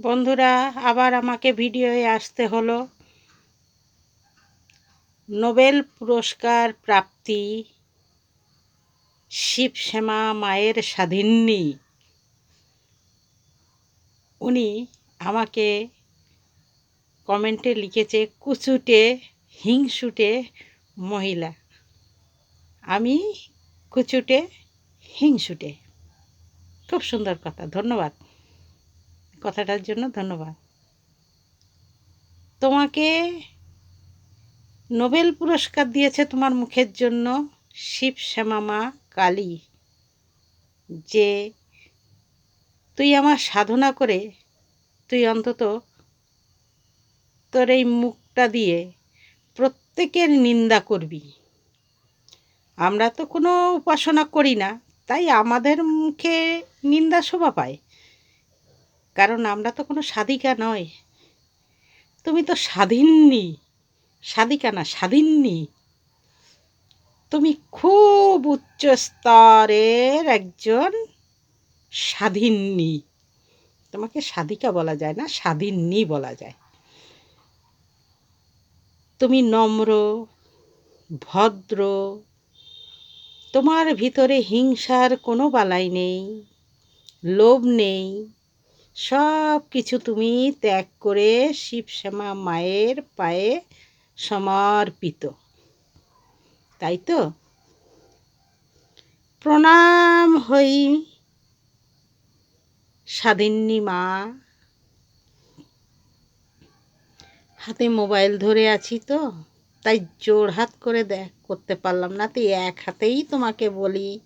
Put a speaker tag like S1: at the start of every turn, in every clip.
S1: বন্ধুরা, আবার আমাকে ভিডিওয়ে আসতে হলো। নোবেল পুরস্কার প্রাপ্তি শিবশ্যামা মায়ের স্বাধীনী উনি আমাকে কমেন্টে লিখেছে, কুচুটে, হিংসুটে মহিলা। আমি কুচুটে, হিংসুটে। খুব সুন্দর কথা, ধন্যবাদ। কথাটার জন্য ধন্যবাদ। তোমাকে নোবেল পুরস্কার দিয়েছে তোমার মুখের জন্য শিব শ্যামামা কালী, যে তুই আমার সাধনা করে তুই অন্তত তোর এই মুখটা দিয়ে প্রত্যেকের নিন্দা করবি। আমরা তো কোনো উপাসনা করি না, তাই আমাদের মুখে নিন্দা শোভা পায়। কারণ আমরা তো কোনো সাধিকা নয় তুমি তো স্বাধীননি সাধিকা না স্বাধীননি তুমি খুব উচ্চ স্তরের একজন স্বাধীননি তোমাকে সাধিকা বলা যায় না স্বাধীননি বলা যায়। তুমি নম্র, ভদ্র। তোমার ভিতরে হিংসার কোনো বালাই নেই, লোভ নেই। সব কিছু তুমি ত্যাগ করে শিবশ্যামা মায়ের পায়ে সমর্পিত। তাই তো? প্রণাম হই স্বাধীনী মা। হাতে মোবাইল ধরে আছি তো, তাই জোর হাত করে দেখ করতে পারলাম না তো এক হাতেই তোমাকে বলি,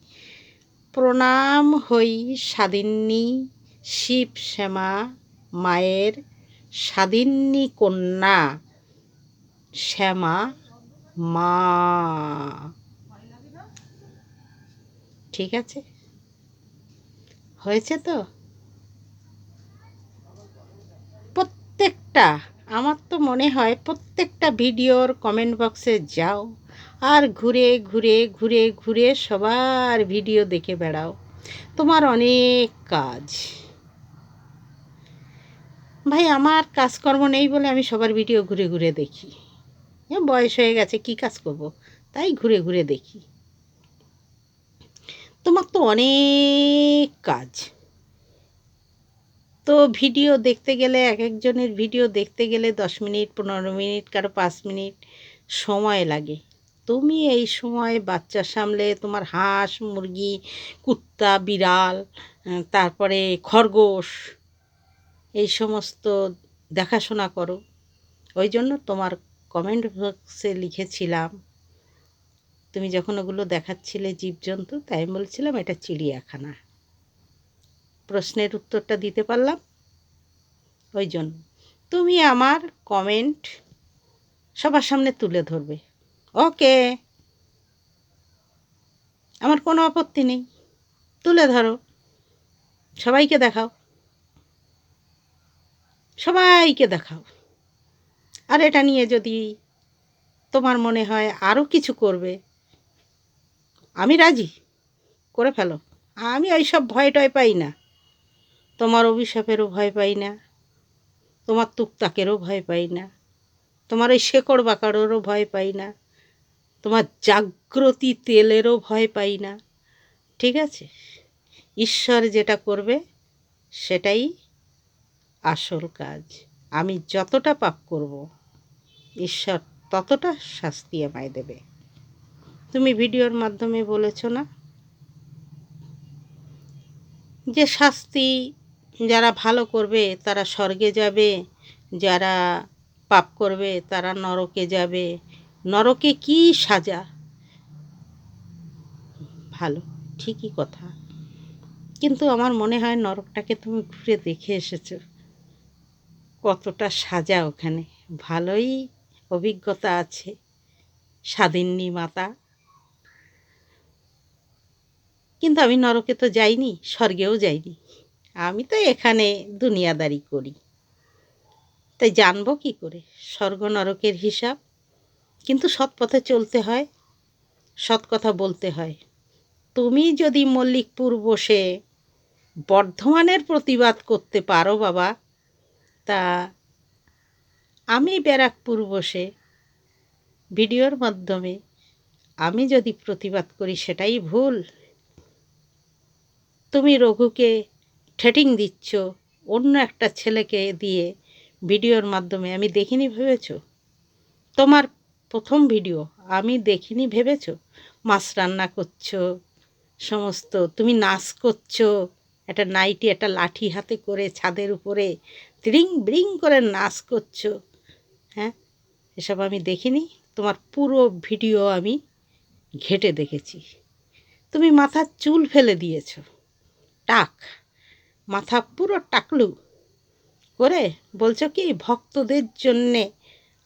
S1: প্রণাম হই স্বাধীনী শিব শ্যামা মায়ের স্বাধীনী কন্যা শ্যামা মা। ঠিক আছে? হয়েছে তো? প্রত্যেকটা, আমার তো মনে হয় প্রত্যেকটা ভিডিওর কমেন্ট বক্সে যাও আর ঘুরে ঘুরে ঘুরে ঘুরে সবার ভিডিও দেখে বেড়াও। তোমার অনেক কাজ। ভাই, আমার কাজকর্ম নেই বলে আমি সবার ভিডিও ঘুরে ঘুরে দেখি। হ্যাঁ বয়স হয়ে গেছে, কি কাজ করব? তাই ঘুরে ঘুরে দেখি। তোমার তো অনেক কাজ। তো ভিডিও দেখতে গেলে, এক একজনের ভিডিও দেখতে গেলে দশ মিনিট, পনেরো মিনিট, কারও পাঁচ মিনিট সময় লাগে। তুমি এই সময় বাচ্চা সামলে তোমার হাঁস, মুরগি, কুত্তা, বিড়াল, তারপরে খরগোশ এই সমস্ত দেখাশোনা করো। ওই জন্য তোমার কমেন্ট বক্সে লিখেছিলাম, তুমি যখন ওগুলো দেখাচ্ছিলে জীবজন্তু, তাই বলছিলাম এটা চিড়িয়াখানা। প্রশ্নের উত্তরটা দিতে পারলাম? ওই জন্য। তুমি আমার কমেন্ট সবার সামনে তুলে ধরবে। ওকে। আমার কোনো আপত্তি নেই। তুলে ধরো। সবাইকে দেখাও। সবাইকে দেখাও। আর এটা নিয়ে যদি তোমার মনে হয় আরও কিছু করবে, আমি রাজি, করে ফেলো। আমি ওই সব ভয় টয় পাই না। তোমার অভিশাপেরও ভয় পাই না, তোমার তুকতাকেরও ভয় পাই না, তোমার ওই শেকড় বাকড়েরও ভয় পাই না, তোমার জাগ্রতি তেলেরও ভয় পাই না। ঠিক আছে? ঈশ্বর যেটা করবে, সেটাই আসল কাজ। আমি যতটা পাপ করব, ঈশ্বর ততটা শাস্তি আমায় দেবে। তুমি ভিডিওর মাধ্যমে বলেছ না? যে শাস্তি যারা ভালো করবে, তারা স্বর্গে যাবে, যারা পাপ করবে, তারা নরকে যাবে। নরকে কি সাজা? ভালো, ঠিকই কথা। কিন্তু আমার মনে হয় নরকটাকে তুমি ঘুরে দেখে এসেছ। কতটা সাজা ওখানে। ভালোই অভিজ্ঞতা আছে স্বাধীনী মাতা। কিন্তু আমি নরকে তো যাইনি, স্বর্গেও যাইনি। আমি তো এখানে দুনিয়াদারি করি। তাই জানব কি করে? স্বর্গ নরকের হিসাব। কিন্তু সৎ পথে চলতে হয়, সৎ কথা বলতে হয়। তুমি যদি মল্লিকপুর বসে বর্ধমানের প্রতিবাদ করতে পারো বাবা তা আমি ব্যারাকপুর বসে ভিডিওর মাধ্যমে আমি যদি প্রতিবাদ করি সেটাই ভুল। তুমি রঘুকে ঠেটিং দিচ্ছ, অন্য একটা ছেলেকে দিয়ে ভিডিওর মাধ্যমে, আমি দেখিনি ভেবেছ? তোমার প্রথম ভিডিও, আমি দেখিনি ভেবেছ? মাছ রান্না করছ, সমস্ত তুমি নাচ করছ একটা নাইটি, একটা লাঠি হাতে করে ছাদের উপরে ত্রিং ব্রিং করে নাচ করছ। হ্যাঁ? এসব আমি দেখিনি। তোমার পুরো ভিডিও আমি ঘেটে দেখেছি। তুমি মাথার চুল ফেলে দিয়েছ। টাক। মাথা পুরো টাকলু। করে বলছো কি, ভক্তদের জন্যে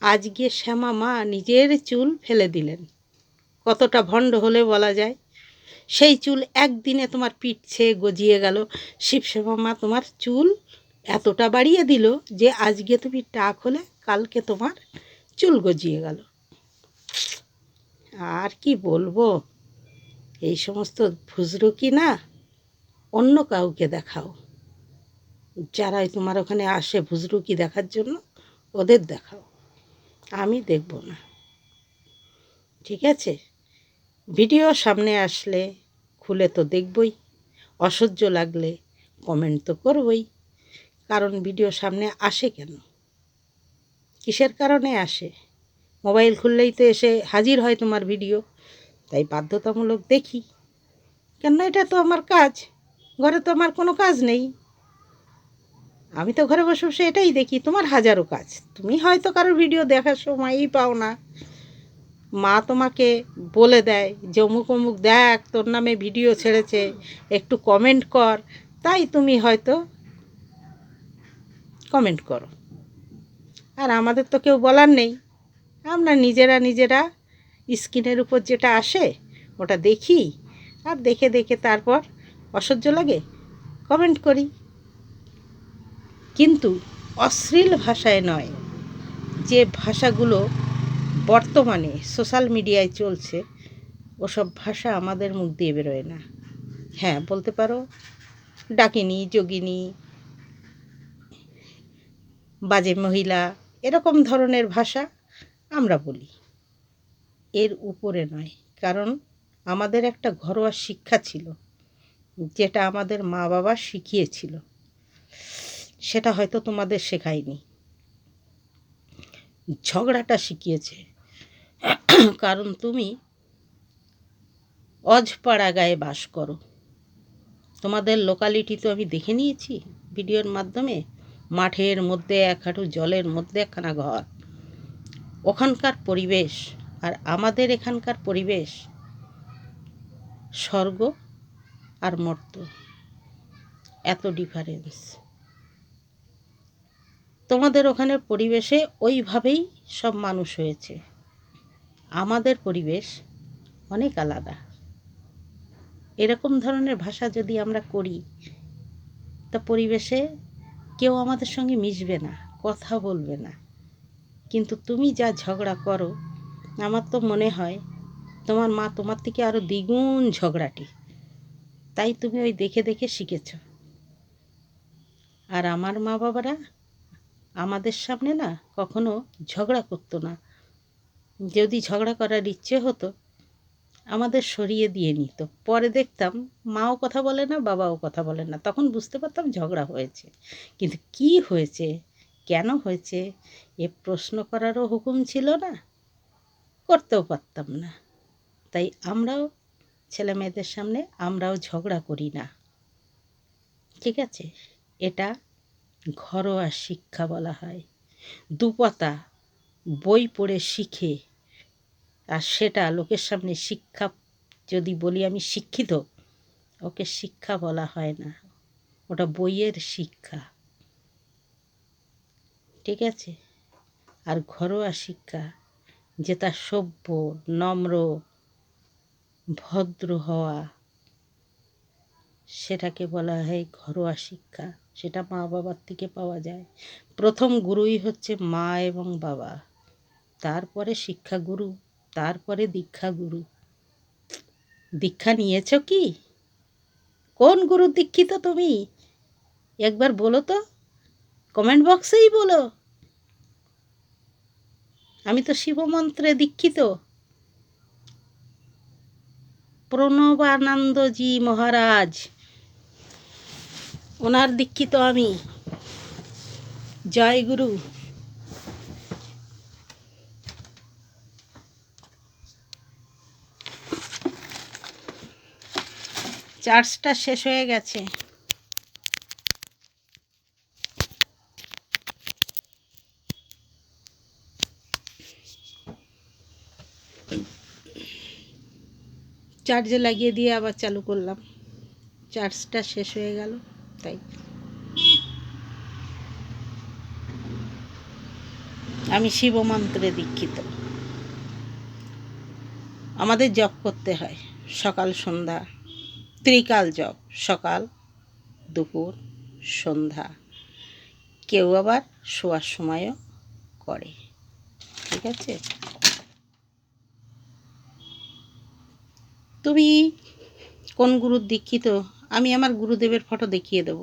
S1: আজকে শ্যামা মা নিজের চুল ফেলে দিলেন। কতটা ভণ্ড হলে বলা যায়। সেই চুল একদিনে তোমার পিঠছে গজিয়ে গেল। শিবশ্যামা মা তোমার চুল এতটা বাড়িয়ে দিল যে আজকে তুমি টাক হলে কালকে তোমার চুল গজিয়ে গেল। আর কি বলব? এই সমস্ত ফুজরো কি না অন্য কাউকে দেখাও। যারাই তোমার ওখানে আসে ভুজরুকি দেখার জন্য, ওদের দেখাও। আমি দেখব না। ঠিক আছে? ভিডিও সামনে আসলে খুলে তো দেখবই, অসহ্য লাগলে কমেন্ট তো করবই। কারণ ভিডিও সামনে আসে কেন? কিসের কারণে আসে? মোবাইল খুললেই তো এসে হাজির হয় তোমার ভিডিও, তাই বাধ্যতামূলক দেখি। কেন এটা তো আমার কাজ? ঘরে তো আমার কোনো কাজ নেই। আমি তো ঘরে বসে বসে এটাই দেখি, তোমার হাজারো কাজ। তুমি হয়তো কারোর ভিডিও দেখার সময়ই পাও না। মা তোমাকে বলে দেয় যে অমুক অমুক, দেখ, তোর নামে ভিডিও ছেড়েছে, একটু কমেন্ট কর। তাই তুমি হয়তো কমেন্ট করো। আর আমাদের তো কেউ বলার নেই। আমরা নিজেরা নিজেরা স্ক্রিনের উপর যেটা আসে, ওটা দেখি। আর দেখে দেখে তারপর অসহ্য লাগে কমেন্ট করি। কিন্তু অশ্লীল ভাষায় নয়, যে ভাষাগুলো বর্তমানে সোশ্যাল মিডিয়ায় চলছে, ওসব ভাষা আমাদের মুখ দিয়ে বেরোয় না। হ্যাঁ বলতে পারো, ডাকিনি, যোগিনী, বাজে মহিলা, এরকম ধরনের ভাষা আমরা বলি। এর উপরে নয়, কারণ আমাদের একটা ঘরোয়া শিক্ষা ছিল, যেটা আমাদের মা বাবা শিখিয়েছিল। সেটা হয়তো তোমাদের শেখায়নি। ঝগড়াটা শিখিয়েছে। কারণ তুমি অজপাড়া গায়ে বাস করো। তোমাদের লোকালিটি তো আমি দেখে নিয়েছি ভিডিওর মাধ্যমে। মাঠের মধ্যে এক হাঁটু, জলের মধ্যে একখানা ঘর। ওখানকার পরিবেশ আর আমাদের এখানকার পরিবেশ স্বর্গ আর মর্ত। এত ডিফারেন্স তোমাদের ওখানের পরিবেশে ওইভাবেই সব মানুষ হয়েছে। আমাদের পরিবেশ অনেক আলাদা। এরকম ধরনের ভাষা যদি আমরা করি, তা পরিবেশে কেউ আমাদের সঙ্গে মিশবে না, কথা বলবে না। কিন্তু তুমি যা ঝগড়া করো, আমার তো মনে হয় তোমার মা তোমার থেকে আরও দ্বিগুণ ঝগড়াটি। তাই তুমি ওই দেখে দেখে শিখেছ। আর আমার মা বাবারা আমাদের সামনে না কখনো ঝগড়া করতো না। যদি ঝগড়া করার ইচ্ছে হতো, আমাদের সরিয়ে দিয়ে নিত। পরে দেখতাম মাও কথা বলে না, বাবাও কথা বলে না। তখন বুঝতে পারতাম ঝগড়া হয়েছে। কিন্তু কি হয়েছে? কেন হয়েছে? এ প্রশ্ন করারও হুকুম ছিল না। করতেও পারতাম না। তাই আমরাও ছেলে মেয়েদের সামনে আমরাও ঝগড়া করি না। ঠিক আছে? এটা ঘরোয়া শিক্ষা বলা হয়। দুপাতা বই পড়ে শিখে, আর সেটা লোকের সামনে শিক্ষা, যদি বলি আমি শিক্ষিত, ওকে শিক্ষা বলা হয় না। ওটা বইয়ের শিক্ষা। ঠিক আছে? আর ঘরোয়া শিক্ষা, যেটা সভ্য, নম্র, ভদ্র হওয়া, সেটাকে বলা হয় ঘরোয়া শিক্ষা। সেটা মা বাবার থেকে পাওয়া যায়। প্রথম গুরুই হচ্ছে মা এবং বাবা। তারপরে শিক্ষাগুরু, তারপরে দীক্ষাগুরু। দীক্ষা নিয়েছ কি? কোন গুরু দীক্ষিত তুমি? একবার বলো তো। কমেন্ট বক্সেই বলো। আমি তো শিবমন্ত্রে দীক্ষিত। প্রণবানন্দজি মহারাজ ওনার দীক্ষিত আমি। জয় গুরু। চার্জটা শেষ হয়ে গেছে। চার্জে লাগিয়ে দিয়ে আবার চালু করলাম। চার্জটা শেষ হয়ে গেল। তাই। আমি শিব মন্ত্রে দীক্ষিত। আমাদের জপ করতে হয়, সকাল, সন্ধ্যা। ত্রিকাল জপ, সকাল, দুপুর, সন্ধ্যা। কেউ আবার শোয়ার সময়ও করে, ঠিক আছে? তুমি কোন গুরুর দীক্ষিত? আমি আমার গুরুদেবের ফটো দেখিয়ে দেব।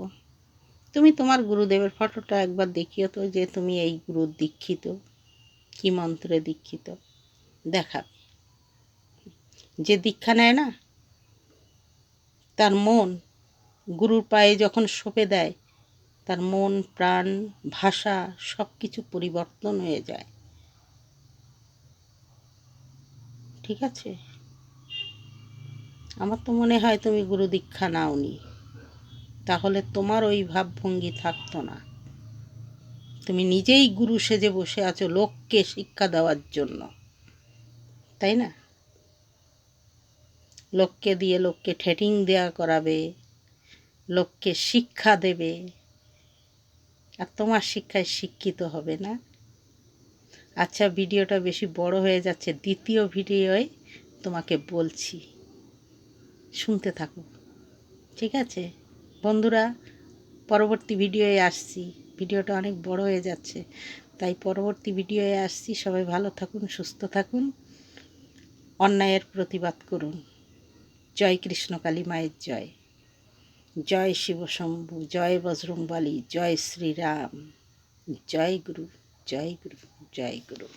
S1: তুমি তোমার গুরুদেবের ফটোটা একবার দেখিও তো যে তুমি এই গুরুর দীক্ষিত। কি মন্ত্রে দীক্ষিত? দেখাবে যে দীক্ষা নেয় না, তার মন গুরুর পায়ে যখন সঁপে দেয়, তার মন, প্রাণ, ভাষা সব কিছু পরিবর্তন হয়ে যায়। ঠিক আছে? আমার তো মনে হয় তুমি গুরু দীক্ষা নাওনি। তাহলে তোমার ওই ভাবভঙ্গি থাকতো না। তুমি নিজেই গুরু সেজে বসে আছো লোককে শিক্ষা দেওয়ার জন্য। তাই না? লোককে দিয়ে লোককে ঠেটিং দেওয়া করাবে, লোককে শিক্ষা দেবে। আর তোমার শিক্ষায় শিক্ষিত হবে না। আচ্ছা ভিডিওটা বেশি বড় হয়ে যাচ্ছে। দ্বিতীয় ভিডিওয় তোমাকে বলছি। শুনতে থাকো ঠিক আছে? বন্ধুরা, পরবর্তী ভিডিওয়ে আসছি। ভিডিওটা অনেক বড় হয়ে যাচ্ছে। তাই পরবর্তী ভিডিওয়ে আসছি। সবাই ভালো থাকুন, সুস্থ থাকুন। অন্যায়ের প্রতিবাদ করুন। জয় কৃষ্ণ কালী মায়ের জয়। জয় শিবশম্ভু জয় বজরংবলী, জয় শ্রীরাম। জয় গুরু জয় গুরু জয় গুরু।